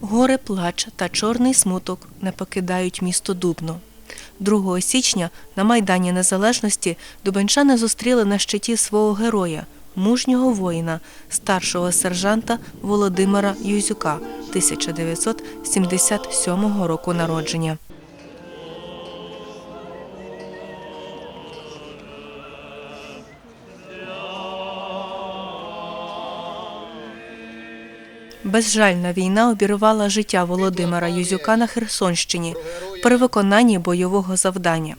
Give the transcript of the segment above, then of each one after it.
Горе плач та чорний смуток не покидають місто Дубно. 2 січня на Майдані Незалежності дубенчани зустріли на щиті свого героя, мужнього воїна, старшого сержанта Володимира Юзюка 1977 року народження. Безжальна війна обірвала життя Володимира Юзюка на Херсонщині при виконанні бойового завдання.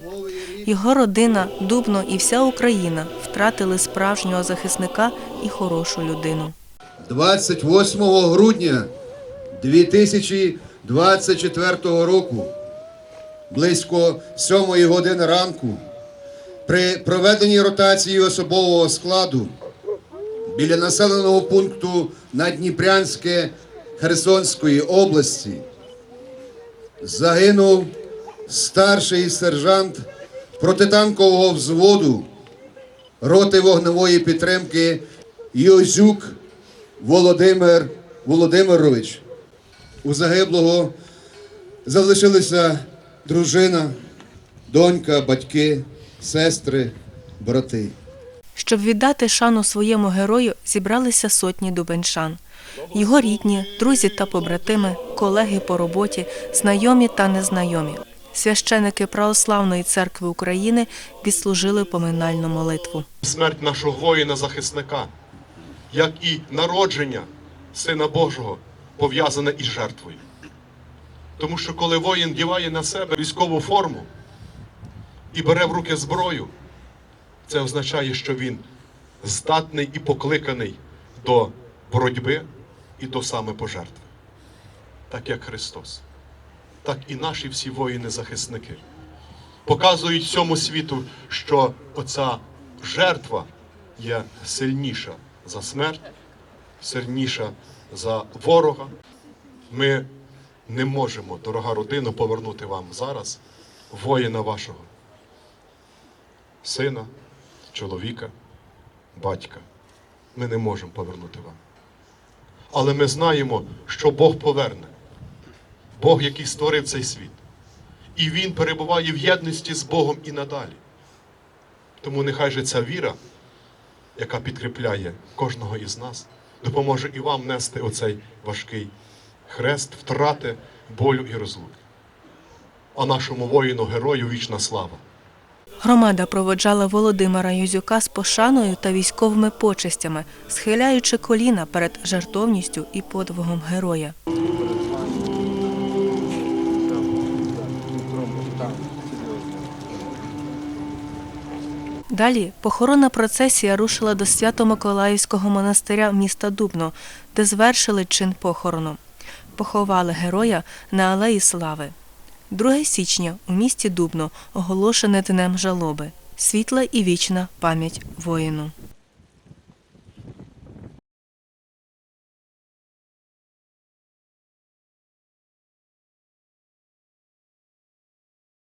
Його родина, Дубно і вся Україна втратили справжнього захисника і хорошу людину. 28 грудня 2024 року, близько 7 години ранку, при проведенні ротації особового складу біля населеного пункту Надніпрянське Херсонської області загинув старший сержант протитанкового взводу роти вогневої підтримки Йозюк Володимир Володимирович. У загиблого залишилися дружина, донька, батьки, сестри, брати. Щоб віддати шану своєму герою, зібралися сотні дубенчан. Його рідні, друзі та побратими, колеги по роботі, знайомі та незнайомі. Священики Православної церкви України відслужили поминальну молитву. смерть нашого воїна-захисника, як і народження Сина Божого пов'язане із жертвою. Тому що коли воїн діває на себе військову форму і бере в руки зброю, це означає, що він здатний і покликаний до боротьби і до самопожертви. Так як Христос, так і наші всі воїни-захисники показують всьому світу, що оця жертва є сильніша за смерть, сильніша за ворога. Ми не можемо, дорога родина, повернути вам зараз воїна вашого, сина, чоловіка, батька. Ми не можемо повернути вам. Але ми знаємо, що Бог поверне. Бог, який створив цей світ. І Він перебуває в єдності з Богом і надалі. Тому нехай же ця віра, яка підкріпляє кожного із нас, допоможе і вам нести оцей важкий хрест, втрати, болю і розлуки. А нашому воїну герою вічна слава. Громада проводжала Володимира Юзюка з пошаною та військовими почестями, схиляючи коліна перед жертовністю і подвигом героя. Далі похоронна процесія рушила до Свято-Миколаївського монастиря міста Дубно, де звершили чин похорону. Поховали героя на Алеї Слави. 2 січня у місті Дубно оголошене днем жалоби. Світла і вічна пам'ять воїну.